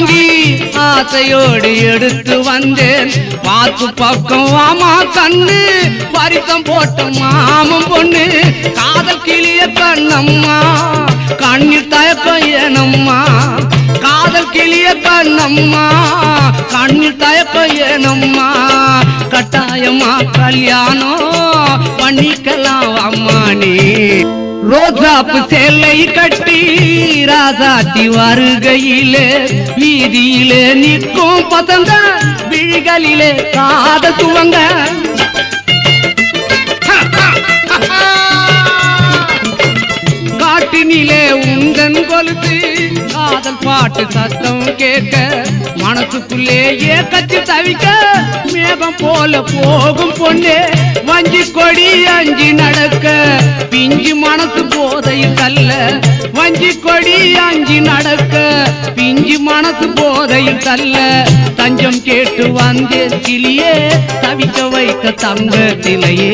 வாங்கி ஆசையோடு எடுத்து வந்தேன். பார்த்து பக்கம் வாமா கண்ணு பரிசம் போட்ட மாமம் பொண்ணு காதல் கிளிய கண்ணம்மா கண்ணில் தயக்கம் ஏனம்மா காதல் கிளிய கண்ணம்மா கண்ணில் தயக்கம் ஏனம்மா கட்டாயமா கல்யாணம் பண்ணிக்கலாம் அம்மா நீ. ரோஜாப்பு சேலை கட்டி ராசாத்தி வருகையிலே வீதியிலே நிற்கும் பசந்த விழிகளிலே காத துவங்க காட்டினிலே உந்தன் கொலுத்து காதல் பாட்டு சத்தம் கேட்க மனசுக்குள்ளே கத்தி தவிக்க மேகம் போல போகும் பொண்ணே வஞ்சி கொடி அஞ்சி நடக்க. பிஞ்சு மனசு போதையில் தள்ள வஞ்சி கொடி அஞ்சி நடக்க பிஞ்சு மனசு போதையில் தள்ள. தஞ்சம் கேட்டு வந்தேன் கிளியே தவிக்க வைக்க தங்க திலையே.